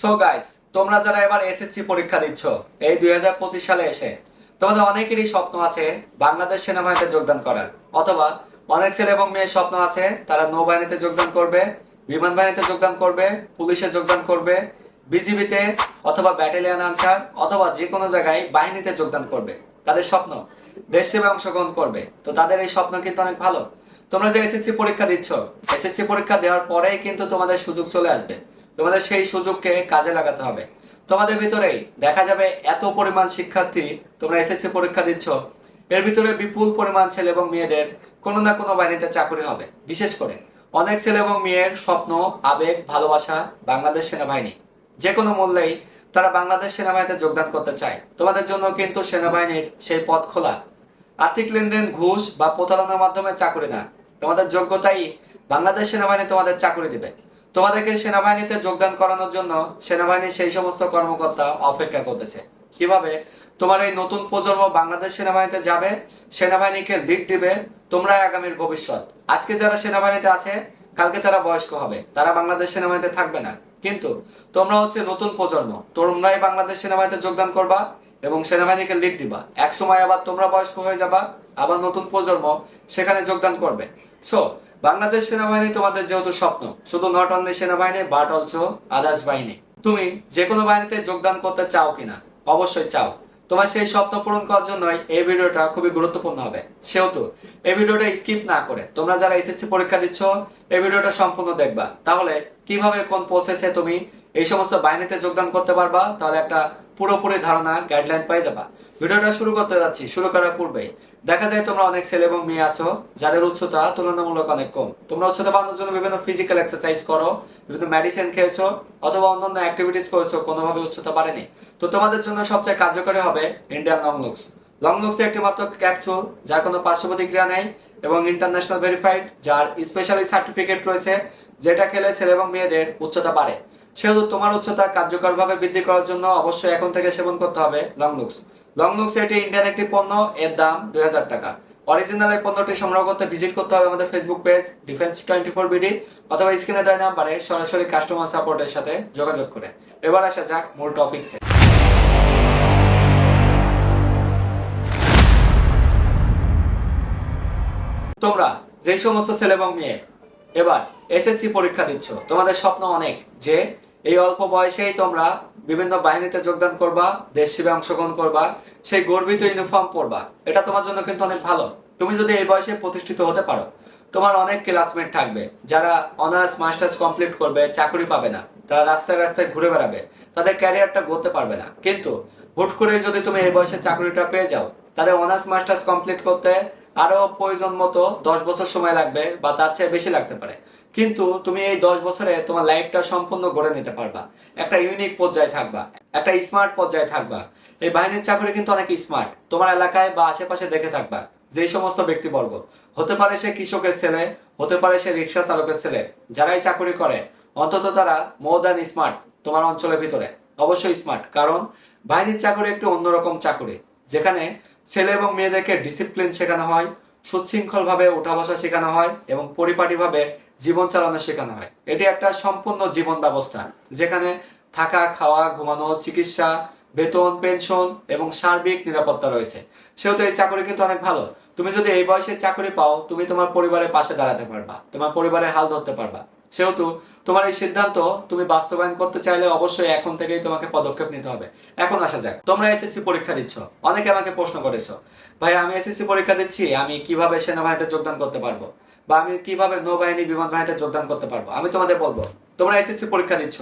So guys তোমরা যারা এবার এসএসসি পরীক্ষা দিচ্ছ, এই দুই সালে এসে, তোমাদের অনেকেরই স্বপ্ন আছে বাংলাদেশ সেনাবাহিনীতে যোগদান করার। অথবা অনেক ছেলে এবং মেয়ের স্বপ্ন আছে, তারা নৌবাহিনীতে যোগদান করবে বিমান বাহিনীতে যোগদান করবে, পুলিশে যোগদান করবে, বিজিবিতে অথবা ব্যাটালিয়ন আনসার, অথবা যে কোনো জায়গায় বাহিনীতে যোগদান করবে। তাদের স্বপ্ন, দেশ সেবায় অংশগ্রহণ করবে। তো তাদের এই স্বপ্ন কিন্তু অনেক ভালো। তোমরা যে এসএসসি পরীক্ষা দিচ্ছ এসএসসি পরীক্ষা দেওয়ার পরেই কিন্তু তোমাদের সুযোগ চলে আসবে। তোমাদের সেই সুযোগকে কাজে লাগাতে হবে। তোমাদের ভিতরেই দেখা যাবে এত পরিমাণ শিক্ষার্থী তোমরা এসএসসি পরীক্ষা দিচ্ছ। এর ভিতরে বিপুল পরিমাণ ছেলে এবং মেয়েদের কোনো না কোনো বাহিনীতে চাকরি হবে। বিশেষ করে অনেক ছেলে এবং মেয়ের স্বপ্ন, আবেগ, ভালোবাসা বাংলাদেশ সেনাবাহিনী। যে কোনো মূল্যেই তারা বাংলাদেশ সেনাবাহিনীতে যোগদান করতে চায়। তোমাদের জন্য কিন্তু সেনাবাহিনীর সেই পথ খোলা। আর্থিক লেনদেন, ঘুষ বা প্রতারণার মাধ্যমে চাকরি না। তোমাদের যোগ্যতাই বাংলাদেশ সেনাবাহিনী তোমাদের চাকরি দিবে। তোমাদেরকে সেনাবাহিনীতে যোগদান করানোর জন্য সেনাবাহিনীর সেই সমস্ত কর্মকর্তা অপেক্ষা করতেছে। কীভাবে? তোমার এই নতুন প্রজন্ম বাংলাদেশ সেনাবাহিনীতে যাবে, সেনাবাহিনীকে লিড দিবে তোমরা আগামীর ভবিষ্যৎ। আজকে যারা সেনাবাহিনীতে আছে, কালকে তারা বয়স্ক হবে, তারা বাংলাদেশ সেনাবাহিনীতে থাকবে না। কিন্তু তোমরা হচ্ছে নতুন প্রজন্ম, তোমরাই বাংলাদেশ সেনাবাহিনীতে যোগদান করবা এবং সেনাবাহিনীকে লিড দিবা। এক সময় আবার তোমরা বয়স্ক হয়ে যাবা, আবার নতুন প্রজন্ম সেখানে যোগদান করবে। সো বাংলাদেশ সেনাবাহিনী তোমাদের যেহেতু স্বপ্ন, শুধু নট অনলি সেনাবাহিনী বাট অলসো আদার্স বাহিনী। তুমি যে কোনো বাহিনীতে যোগদান করতে চাও কিনা? অবশ্যই চাও। তোমার সেই স্বপ্ন পূরণ করার জন্যই এই ভিডিওটা খুবই গুরুত্বপূর্ণ হবে। সেহেতু এই ভিডিওটা স্কিপ না করে তোমরা যারা এসএসসি পরীক্ষা দিচ্ছ, এই ভিডিওটা সম্পূর্ণ দেখবা। তাহলে কীভাবে কোন প্রসেসে তুমি এই সমস্ত বাহিনীতে যোগদান করতে পারবা, তাহলে একটা পুরোপুরি ধারণা গাইডলাইন পেয়ে যাবা। ভিডিওটা শুরু করতে যাচ্ছি, শুরু করার পূর্বে। দেখা যায় তোমরা অনেক ছেলে এবং মেয়ে আছো, যাদের উচ্চতা তুলনামূলক অনেক কম। তোমরা উচ্চতা বাড়ানোর জন্য বিভিন্ন ফিজিক্যাল এক্সারসাইজ করো, বিভিন্ন মেডিসিন খেয়েছো, অথবা অন্যান্য অ্যাক্টিভিটিস করেছ, কোনোভাবে উচ্চতা বাড়েনি। তো তোমাদের জন্য সবচেয়ে কার্যকরী হবে Indian long looks long looks একটি মাত্র ক্যাপসুল যার কোনো পার্শ্ব প্রতিক্রিয়া নেই, এবং ইন্টারন্যাশনাল ভেরিফাইড যার স্পেশালি সার্টিফিকেট রয়েছে, যেটা খেলে ছেলে এবং মেয়েদের উচ্চতা বাড়ে। সেহেতু তোমার উচ্চতা কার্যকরভাবে বৃদ্ধি করার জন্য অবশ্যই এখন থেকে সেবন করতে হবে লং লুকস। লং লুকস এটি ইন্ডিয়ান একটি পণ্য, এর দাম দুই হাজার টাকা। অরিজিনাল এই পণ্যটি সংগ্রহ করতে ভিজিট করতে হবে আমাদের Facebook page defence twenty four BD অথবা স্ক্রিনে দেওয়া নাম্বারে সরাসরি কাস্টমার সাপোর্টের সাথে যোগাযোগ করে। এবার আসা যাক মূল টপিকসে তোমরা, যে সমস্ত ছেলে এবং মেয়ে, এবার এসএসসি পরীক্ষা দিচ্ছ, তোমাদের স্বপ্ন অনেক যে এই অল্প বয়সেই তোমরা বিভিন্ন বাহিনীতে যোগদান করবা, দেশ সেবায় অংশগ্রহণ করবা, সেই গর্বিত ইউনিফর্ম পরবা। এটা তোমার জন্য কিন্তু অনেক ভালো। তুমি যদি এই বয়সে প্রতিষ্ঠিত হতে পারো, তোমার অনেক ক্লাসমেট থাকবে, যারা অনার্স মাস্টার্স কমপ্লিট করবে, চাকরি পাবে না। তারা রাস্তায় রাস্তায় ঘুরে বেড়াবে। তাদের ক্যারিয়ারটা গড়তে পারবে না। কিন্তু হুট করে যদি তুমি এই বয়সে চাকরিটা পেয়ে যাও, তাদের অনার্স মাস্টার্স কমপ্লিট করতে আরও প্রয়োজন মতো দশ বছর সময় লাগবে বা তার চেয়ে বেশি লাগতে পারে। কিন্তু তুমি এই দশ বছরে তোমার লাইফটা সম্পূর্ণ গড়ে নিতে পারবা। একটা ইউনিক পর্যায়ে থাকবা, একটা স্মার্ট পর্যায়ে থাকবা। এই বাহিনীর চাকরি কিন্তু অনেক স্মার্ট তোমার এলাকায় বা আশেপাশে দেখে থাকবা, যে সমস্ত ব্যক্তিবর্গ। হতে পারে সে কৃষকের ছেলে, হতে পারে সে রিক্সা চালকের ছেলে, যারাই চাকরি করে। অন্তত তারা মোর দ্যান স্মার্ট তোমার অঞ্চলের ভিতরে। অবশ্যই স্মার্ট কারণ বাহিনীর চাকরি একটি অন্যরকম চাকরি। যেখানে ছেলে এবং মেয়েদেরকে ডিসিপ্লিন শেখানো হয়, সুশৃঙ্খলভাবে উঠা বসা শেখানো হয় এবং পরিপাটিভাবে জীবন চালানো শেখানো হয়। এটি একটা সম্পূর্ণ জীবন ব্যবস্থা, যেখানে থাকা, খাওয়া, ঘুমানো, চিকিৎসা, বেতন, পেনশন এবং সার্বিক নিরাপত্তা রয়েছে। সেহেতু এই চাকরি কিন্তু অনেক ভালো। তুমি যদি এই বয়সে চাকরি পাও, তুমি তোমার পরিবারের পাশে দাঁড়াতে পারবা, তোমার পরিবারের হাল ধরতে পারবা। সেহেতু তোমার এই সিদ্ধান্ত তুমি বাস্তবায়ন করতে চাইলে অবশ্যই এখন থেকেই তোমাকে পদক্ষেপ নিতে হবে। এখন আসা যাক, তোমরা এসএসসি পরীক্ষা দিচ্ছ, অনেকে আমাকে প্রশ্ন করেছ, ভাই, আমি এসএসসি পরীক্ষা দিচ্ছি, আমি কীভাবে সেনাবাহিনীতে যোগদান করতে পারব? বা আমি কীভাবে নৌবাহিনী, বিমান বাহিনীতে যোগদান করতে পারব? আমি তোমাদের বলব, তোমরা এসএসসি পরীক্ষা দিচ্ছ,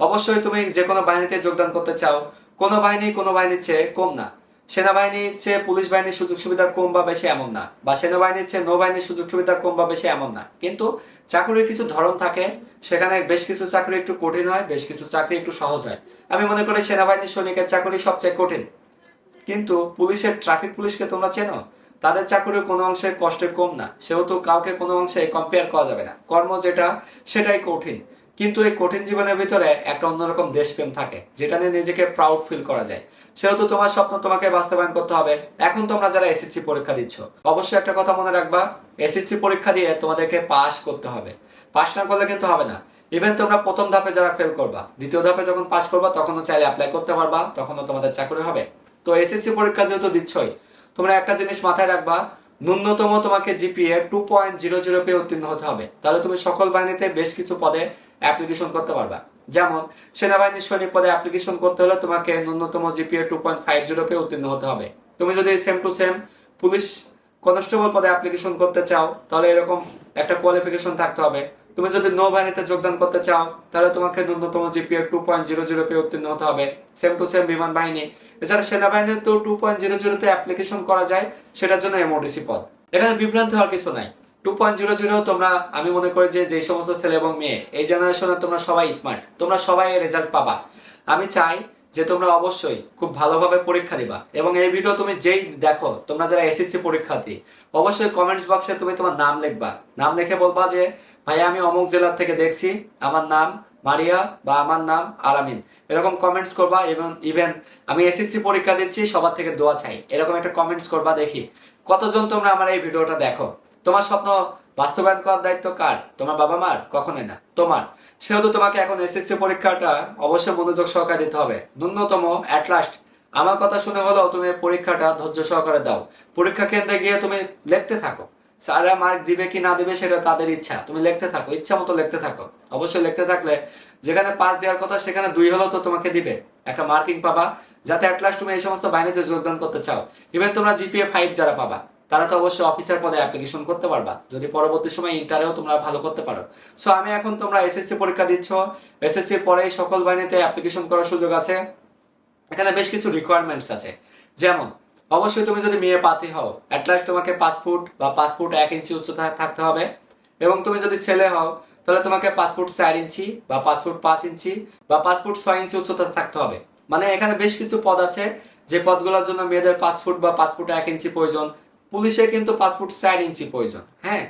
অবশ্যই তুমি যে কোনো বাহিনীতে যোগদান করতে চাও, কোনো বাহিনী কোনো বাহিনীর চেয়ে কম না। সেনাবাহিনীর চেয়ে পুলিশ বাহিনীর সুযোগ সুবিধা কম বা বেশি এমন না, বা সেনাবাহিনীর চেয়ে নৌবাহিনীর সুযোগ সুবিধা কম বা বেশি এমন না। কিন্তু চাকরির কিছু ধরন থাকে, সেখানে বেশ কিছু চাকরি একটু কঠিন হয়, বেশ কিছু চাকরি একটু সহজ হয়। আমি মনে করি সেনাবাহিনীর সৈনিকের চাকরি সবচেয়ে কঠিন। কিন্তু পুলিশের ট্রাফিক পুলিশকে তোমরা চেনো? তাদের চাকরি কোনো অংশে কষ্টে কম না, সেহেতু কাউকে কোনো অংশে কম্পেয়ার করা যাবে না। কর্ম যেটা, সেটাই কঠিন। কিন্তু এই কঠিন জীবনের ভিতরে একটা অন্যরকম দেশপ্রেম থাকে, যেটা নিয়ে নিজেকে প্রাউড ফিল করা যায়। সেহেতু তোমার স্বপ্ন তোমাকে বাস্তবায়ন করতে হবে। এখন তোমরা যারা এসএসসি পরীক্ষা দিচ্ছ, অবশ্যই একটা কথা মনে রাখবা এসএসসি পরীক্ষা দিয়ে তোমাদেরকে পাস করতে হবে। পাস না করলে কিন্তু হবে না। ইভেন তোমরা প্রথম ধাপে যারা ফেল করবা, দ্বিতীয় ধাপে যখন পাস করবা, তখনও চাইলে অ্যাপ্লাই করতে পারবা, তখনও তোমাদের চাকরি হবে। তো এসএসসি পরীক্ষা যেহেতু দিচ্ছই, তোমরা একটা জিনিস মাথায় রাখবা, ন্যূনতম তোমাকে GPA two point zero zero পেয়ে উত্তীর্ণ হতে হবে। তাহলে তুমি সকল বাহিনীতে বেশ কিছু পদে অ্যাপ্লিকেশন করতে পারবা। যেমন, সেনাবাহিনীর সৈনিক পদে অ্যাপ্লিকেশন করতে হলে তোমাকে ন্যূনতম GPA two point five zero পেয়ে উত্তীর্ণ হতে হবে। তুমি যদি same to same police constable পদে অ্যাপ্লিকেশন করতে চাও, তাহলে এরকম একটা কোয়ালিফিকেশন থাকতে হবে। তুমি যদি নৌবাহিনীতে যোগদান করতে চাও, তাহলে তোমাকে ন্যূনতম GPA two point zero zero পেয়ে উত্তীর্ণ হতে হবে। সেম টু সেম বিমান বাহিনী। এছাড়া সেনাবাহিনীতেও টু পয়েন্ট জিরো জিরোতে অ্যাপ্লিকেশন করা যায়, সেটার জন্য এমওডিসি পদ। এখানে বিভ্রান্ত হওয়ার কিছু নাই। টু পয়েন্ট জিরো জিরো তোমরা, আমি মনে করি যে সমস্ত ছেলে এবং মেয়ে, এই জেনারেশনে তোমরা সবাই স্মার্ট তোমরা সবাই রেজাল্ট পাবা। আমি চাই যে তোমরা অবশ্যই খুব ভালোভাবে পরীক্ষা দিবা। এবং এই ভিডিও তুমি যেই দেখো, তোমরা যারা এসএসসি পরীক্ষা পরীক্ষার্থী, অবশ্যই কমেন্টস বক্সে তুমি তোমার নাম লিখবা। নাম লিখে বলবা যে, ভাই, আমি অমুক জেলার থেকে দেখছি, আমার নাম মারিয়া বা আমার নাম আলামিন। এরকম কমেন্টস করবা এবং ইভেন আমি এসএসসি পরীক্ষা দিচ্ছি, সবার থেকে দোয়া চাই। এরকম একটা কমেন্টস করবা দেখি। কতজন তোমরা আমার এই ভিডিওটা দেখো? তোমার স্বপ্ন বাস্তবায়ন করার দায়িত্ব কার? তোমার বাবা মার? কখনোই না। তোমার। সেহেতু তোমাকে এখন এসএসসি পরীক্ষাটা অবশ্যই মনোযোগ সহকারে দিতে হবে। ন্যূনতম অ্যাট লাস্ট আমার কথা শুনে হলেও তুমি পরীক্ষাটা ধৈর্য সহকারে দাও। পরীক্ষা কেন্দ্রে গিয়ে তুমি লিখতে থাকো। স্যাররা মার্ক দিবে কি না দিবে সেটা তাদের ইচ্ছা। তুমি লিখতে থাকো, ইচ্ছা মতো লিখতে থাকো। অবশ্যই লিখতে থাকলে যেখানে পাস দেওয়ার কথা সেখানে দুই হলেও তো তোমাকে দিবে। একটা মার্কিং পাবা, যাতে অ্যাট লাস্ট তুমি এই সমস্ত বাহিনীতে যোগদান করতে চাও। ইভেন তোমরা জিপিএ ফাইভ যারা পাবা। তারা তো অবশ্যই অফিসার পদে অ্যাপ্লিকেশন করতে পারবা। যদি পরবর্তী সময় ইন্টারেও তোমরা ভালো করতে পারো। সো আমি এখন তোমরা এসএসসি পরীক্ষা দিচ্ছ। এসএসসি পরে সকল বাহিনীতে অ্যাপ্লিকেশন করার সুযোগ আছে। এখানে বেশ কিছু রিকোয়ারমেন্টস আছে। যেমন, অবশ্যই তুমি যদি মেয়ে পাতি হও অ্যাটলাস্ট তোমাকে ফুট বা ফুট এক ইঞ্চি উচ্চতা থাকতে হবে। এবং তুমি যদি ছেলে হও, তাহলে তোমাকে ফুট চার ইঞ্চি বা ফুট পাঁচ ইঞ্চি বা ফুট ছয় ইঞ্চি উচ্চতা থাকতে হবে। মানে এখানে বেশ কিছু পদ আছে। যে পদগুলোর জন্য মেয়েদের ফুট বা ফুট এক ইঞ্চি প্রয়োজন। পুলিশে কিন্তু ফুট চার ইঞ্চি প্রয়োজন হ্যাঁ?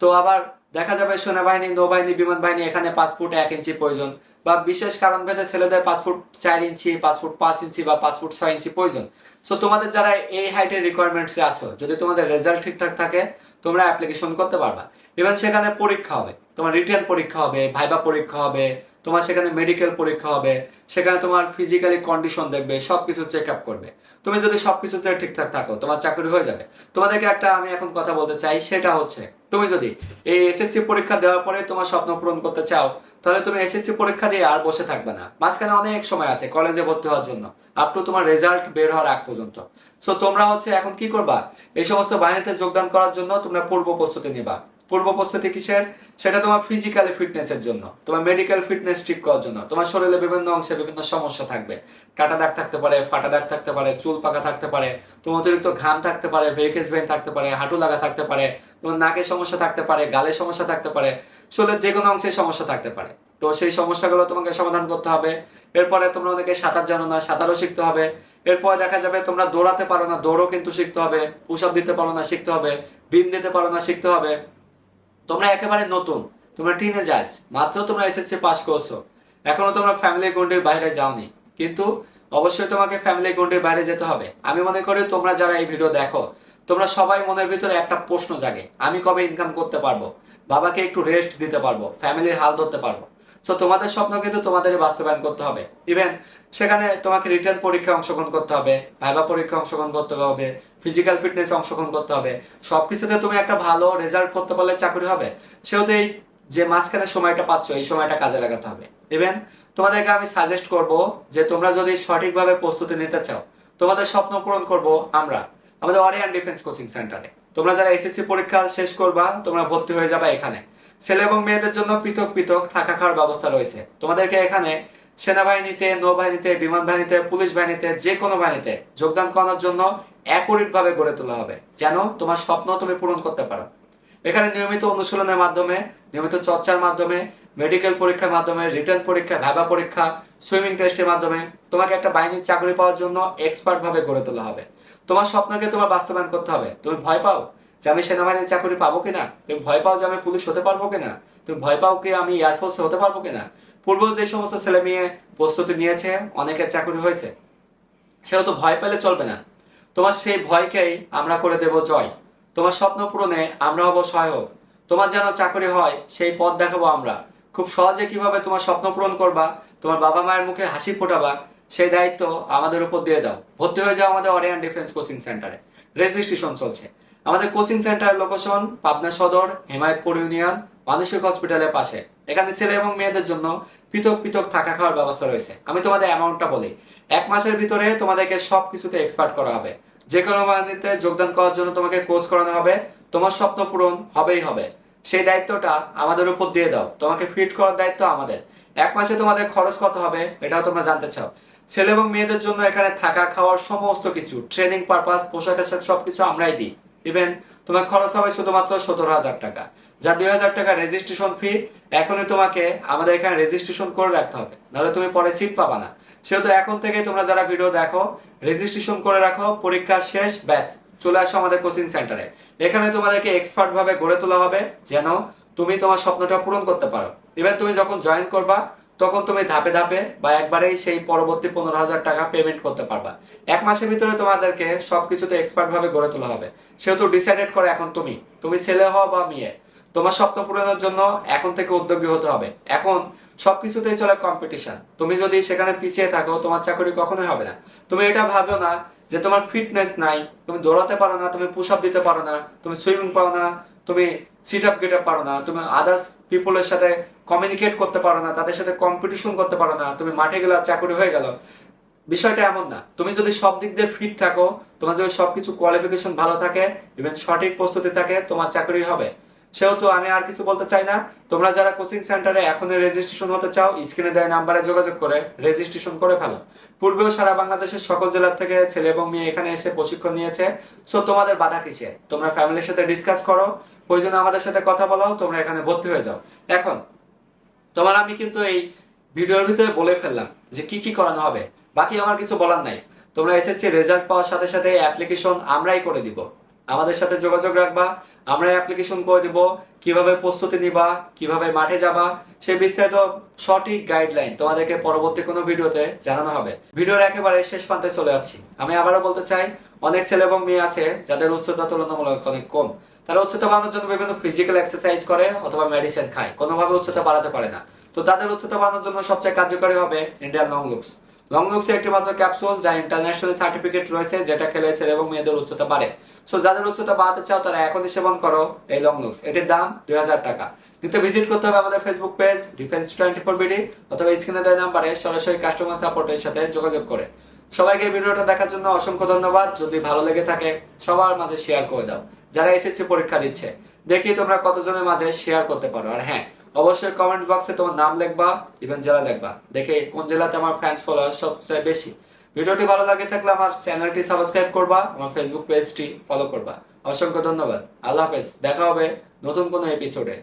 তো আবার দেখা যাবে সেনাবাহিনী, নৌবাহিনী বিমান বাহিনী এখানে পাসপোর্ট এক ইঞ্চি প্রয়োজন বা বিশেষ কারণ ভেদে ছেলেদের ফুট চার ইঞ্চি ফুট পাঁচ ইঞ্চি বা ফুট ছয় ইঞ্চি প্রয়োজন। সো তোমাদের যারা এই হাইটের রিকোয়ারমেন্টসে আছো, যদি তোমাদের রেজাল্ট ঠিকঠাক থাকে, তোমরা অ্যাপ্লিকেশন করতে পারবা। ইভেন সেখানে পরীক্ষা হবে, তোমার রিটার্ন পরীক্ষা হবে ভাইবা পরীক্ষা হবে তোমার সেখানে মেডিকেল পরীক্ষা হবে, সেখানে তোমার ফিজিক্যালি কন্ডিশন দেখবে, সবকিছু চেক আপ করবে। তুমি যদি সবকিছুতে ঠিকঠাক থাকো, তোমার চাকরি হয়ে যাবে। তোমাদেরকে একটা আমি এখন কথা বলতে চাই, সেটা হচ্ছে, তুমি যদি এই এসএসসি পরীক্ষা দেওয়ার পরে তোমার স্বপ্ন পূরণ করতে চাও, তাহলে তুমি এসএসসি পরীক্ষা দিয়ে আর বসে থাকবে না। মাঝখানে অনেক সময় আছে কলেজে ভর্তি হওয়ার জন্য আপ টু তোমার রেজাল্ট বের হওয়ার আগ পর্যন্ত। সো তোমরা হচ্ছে এখন কি করবা? এই সমস্ত বাহিনীতে যোগদান করার জন্য তোমরা পূর্ব প্রস্তুতি নিবা। পূর্ব প্রস্তুতি কিসের? সেটা তোমার ফিজিক্যালি ফিটনেসের জন্য। তোমার মেডিকেল ফিটনেস ঠিক করার জন্য। তোমার শরীরে বিভিন্ন অংশে বিভিন্ন সমস্যা থাকবে। কাটা দাগ থাকতে পারে, ফাটা দাগ থাকতে পারে, চুল পাকা থাকতে পারে, তোমার অতিরিক্ত ঘাম থাকতে পারে ভেরিকেস ভেন থাকতে পারে, হাঁটু লাগা থাকতে পারে, তোমার নাকের সমস্যা থাকতে পারে, গালের সমস্যা থাকতে পারে, শরীরের যে কোনো অংশে সমস্যা থাকতে পারে। তো সেই সমস্যাগুলো তোমাকে সমাধান করতে হবে। এরপরে তোমরা অনেকে সাঁতার জানো না, সাঁতারও শিখতে হবে। এরপরে দেখা যাবে তোমরা দৌড়াতে পারো না, দৌড়ও কিন্তু শিখতে হবে। পুশ আপ দিতে পারো না, শিখতে হবে। বিম দিতে পারো না, শিখতে হবে। তোমরা একেবারে নতুন, তোমরা টিনেজার্স মাত্র তোমরা এসএসসি পাস করছ। এখনও তোমরা ফ্যামিলি গন্ডির বাইরে যাওনি। কিন্তু অবশ্যই তোমাকে ফ্যামিলি গন্ডির বাইরে যেতে হবে। আমি মনে করি তোমরা যারা এই ভিডিও দেখো, তোমরা সবাই মনের ভিতরে একটা প্রশ্ন জাগে, আমি কবে ইনকাম করতে পারব? বাবাকে একটু রেস্ট দিতে পারব ফ্যামিলির হাল ধরতে পারব। সো তোমাদের স্বপ্ন কিন্তু তোমাদের বাস্তবায়ন করতে হবে। ইভেন সেখানে তোমাকে রিটার্ন পরীক্ষায় অংশগ্রহণ করতে হবে ভাইবা পরীক্ষায় অংশগ্রহণ করতে হবে ফিজিক্যাল ফিটনেস অংশগ্রহণ করতে হবে। সবকিছুতে তুমি একটা ভালো রেজাল্ট করতে পারলে চাকরি হবে। সেহেতু এই যে মাঝখানে সময়টা পাচ্ছ, এই সময়টা কাজে লাগাতে হবে। ইভেন তোমাদেরকে আমি সাজেস্ট করব যে তোমরা যদি সঠিকভাবে প্রস্তুতি নিতে চাও, তোমাদের স্বপ্ন পূরণ করব আমরা, আমাদের অরিয়ান ডিফেন্স কোচিং সেন্টারে তোমরা যারা এসএসসি পরীক্ষা শেষ করবা, তোমরা ভর্তি হয়ে যাবে এখানে। ছেলে এবং মেয়েদের জন্য পৃথক পৃথক থাকা খাওয়ার ব্যবস্থা রয়েছে। তোমাদেরকে এখানে সেনাবাহিনীতে, নৌবাহিনীতে বিমান বাহিনীতে পুলিশ বাহিনীতে যে কোনো বাহিনীতে যোগদান করানোর জন্য অ্যাকুরেট ভাবে গড়ে তোলা হবে। যেন তোমার স্বপ্ন তুমি পূরণ করতে পারো। এখানে নিয়মিত অনুশীলনের মাধ্যমে, নিয়মিত চর্চার মাধ্যমে, মেডিকেল পরীক্ষার মাধ্যমে, রিটার্ন পরীক্ষা ভাবা পরীক্ষা, সুইমিং টেস্টের মাধ্যমে তোমাকে একটা বাহিনীর চাকরি পাওয়ার জন্য এক্সপার্ট ভাবে গড়ে তোলা হবে। তোমার স্বপ্নকে তোমার বাস্তবায়ন করতে হবে। তুমি ভয় পাও? যে আমি সেনাবাহিনীর চাকরি পাবো কিনা? তুমি ভয় পাও যে আমি পুলিশ হতে পারব কিনা? তুমি ভয় পাও কি আমি এয়ারফোর্সে হতে পারব কিনা? পূর্ব যে সমস্ত ছেলে মেয়ে প্রস্তুতি নিয়েছে, অনেকের চাকরি হয়েছে সেহেতু ভয় পেলে চলবে না। তোমার সেই ভয়কেই আমরা করে দেব জয়। তোমার স্বপ্ন পূরণে আমরা হব সহায়ক। তোমার যেন চাকরি হয়, সেই পথ দেখাবো আমরা। খুব সহজে কীভাবে তোমার স্বপ্ন পূরণ করবা, তোমার বাবা মায়ের মুখে হাসি ফোটাবা, সেই দায়িত্ব আমাদের উপর দিয়ে দাও। ভর্তি হয়ে যাও আমাদের অরিয়ান ডিফেন্স কোচিং সেন্টারে রেজিস্ট্রেশন চলছে। আমাদের কোচিং সেন্টার লোকেশন পাবনা সদর, হেমায়তপুর ইউনিয়ন, মানসিক হসপিটালের পাশে। এখানে ছেলে এবং মেয়েদের জন্য পৃথক পৃথক থাকা খাওয়ার ব্যবস্থা রয়েছে। আমি তোমাদের অ্যামাউন্টটা বলি। এক মাসের ভিতরে তোমাদেরকে সব কিছুতে এক্সপার্ট করা হবে। যে কোনো বাহিনীতে যোগদান করার জন্য তোমাকে কোর্স করানো হবে। তোমার স্বপ্ন পূরণ হবেই হবে। সেই দায়িত্বটা আমাদের উপর দিয়ে দাও। তোমাকে ফিট করার দায়িত্ব আমাদের। এক মাসে তোমাদের খরচ কত হবে এটাও তোমরা জানতে চাও। ছেলে এবং মেয়েদের জন্য এখানে থাকা খাওয়ার সমস্ত কিছু ট্রেনিং পারপাস পোশাক আশাক সবকিছু আমরাই দিই। ইভেন তোমার খরচ হবে শুধুমাত্র সতেরো হাজার টাকা। যা দুই হাজার টাকা রেজিস্ট্রেশন ফি এখনই তোমাকে আমাদের এখানে রেজিস্ট্রেশন করে রাখতে হবে। নাহলে তুমি পরে সিট পাবা না। সেহেতু এখন থেকে তোমরা যারা ভিডিও দেখো রেজিস্ট্রেশন করে রাখো, পরীক্ষা শেষ, ব্যাস, চলে আসো আমাদের কোচিং সেন্টারে এখানে তোমাদেরকে এক্সপার্ট ভাবে গড়ে তোলা হবে, যেন তুমি তোমার স্বপ্নটা পূরণ করতে পারো। ইভেন তুমি যখন জয়েন করবা তখন তুমি ধাপে ধাপে বা একবারেই সেই পরবর্তী পনেরো হাজার টাকা পেমেন্ট করতে পারবা। এক মাসের ভিতরে তোমাদেরকে সবকিছুতে এক্সপার্ট ভাবে গড়ে তোলা হবে। সেহেতু ডিসাইডেড করে এখন তুমি। তুমি ছেলে হও বা মেয়ে। তোমার স্বপ্ন পূরণের জন্য এখন থেকে উদ্যোগী হতে হবে। এখন সবকিছুতেই চলে কম্পিটিশন তুমি যদি সেখানে পিছিয়ে থাকো, তোমার চাকরি কখনোই হবে না। তুমি এটা ভাবো না যে তোমার ফিটনেস নাই, তুমি দৌড়াতে পারো না, তুমি পুশ আপ দিতে পারো না, তুমি সুইমিং পারো না, তুমি সিট আপ গেট আপ পারো না, তুমি আদার্স পিপলের সাথে কমিউনিকেট করতে পারো না, তাদের সাথে কম্পিটিশন করতে পারো না, তুমি মাঠে গেলে চাকরি হয়ে গেল। বিষয়টা এমন না। তুমি যদি সব দিক দিয়ে ফিট থাকো, তোমার যদি সবকিছু কোয়ালিফিকেশন ভালো থাকে ইভেন সঠিক প্রস্তুতি থাকে, তোমার চাকরি হবে। সেহেতু আমি আর কিছু বলতে চাই না। তোমরা যারা কোচিং সেন্টারে এখনই রেজিস্ট্রেশন হতে চাও স্ক্রিনে দেয় নাম্বারে যোগাযোগ করে রেজিস্ট্রেশন করে ফেলো। পূর্বেও সারা বাংলাদেশের সকল জেলার থেকে ছেলে এবং মেয়ে এখানে এসে প্রশিক্ষণ নিয়েছে। সো তোমাদের বাধা কিসে তোমরা ফ্যামিলির সাথে ডিসকাস করো। প্রয়োজনে আমাদের সাথে কথা বলো তোমরা এখানে ভর্তি হয়ে যাও। এখন তোমার আমি কিন্তু এই ভিডিওর ভিতরে বলে ফেললাম যে কি কি করানো হবে। বাকি আমার কিছু বলার নাই। তোমরা এসএসসি রেজাল্ট পাওয়ার সাথে সাথে অ্যাপ্লিকেশন আমরাই করে দিব। আমাদের সাথে যোগাযোগ রাখবা আমরা অ্যাপ্লিকেশন করে দিব। কীভাবে প্রস্তুতি নিবা, কীভাবে মাঠে যাবা, সেই বিস্তারিত সঠিক গাইডলাইন তোমাদেরকে পরবর্তী কোনো ভিডিওতে জানানো হবে। ভিডিওর একেবারে শেষ প্রান্তে চলে আসছি। আমি আবারও বলতে চাই, অনেক ছেলে এবং মেয়ে আছে যাদের উচ্চতা তুলনামূলক অনেক কম। তারা উচ্চতা বাড়ানোর জন্য বিভিন্ন ফিজিক্যাল এক্সারসাইজ করে অথবা মেডিসিন খায়। কোনোভাবে উচ্চতা বাড়াতে পারে না। তো তাদের উচ্চতা বাড়ানোর জন্য সবচেয়ে কার্যকরী হবে Indian long looks long looks একটি মাত্র ক্যাপসুল যা ইন্টারন্যাশনাল সার্টিফিকেট রয়েছে, যেটা খেলে ছেলে এবং মেয়েদের উচ্চতা বাড়ে। সো যাদের উচ্চতা বাড়াতে চাও, তারা এখনই সেবন করো এই লং লুকস এটির দাম দুই হাজার টাকা। কিন্তু ভিজিট করতে হবে আমাদের Facebook page defence twenty four BD অথবা স্ক্রিনে দেওয়া নাম্বারে সরাসরি কাস্টমার সাপোর্টের সাথে যোগাযোগ করে। সবাইকে ভিডিওটা দেখার জন্য অসংখ্য ধন্যবাদ। যদি ভালো লেগে থাকে, সবার মাঝে শেয়ার করে দাও। যারা এসএসসি পরীক্ষা দিচ্ছে, দেখি তোমরা কতজনের মাঝে শেয়ার করতে পারো। আর হ্যাঁ অবশ্যই কমেন্ট বক্সে তোমার নাম লিখবা ইভেন জেলা লিখবা। দেখে কোন জেলাতে আমার ফ্যান্স ফলোয়ার সবচেয়ে বেশি। ভিডিওটি ভালো লাগে থাকলে আমার চ্যানেলটি সাবস্ক্রাইব করবা, আমার ফেসবুক পেজটি ফলো করবা। অসংখ্য ধন্যবাদ। আল্লাহ হাফেজ। দেখা হবে নতুন কোনো এপিসোডে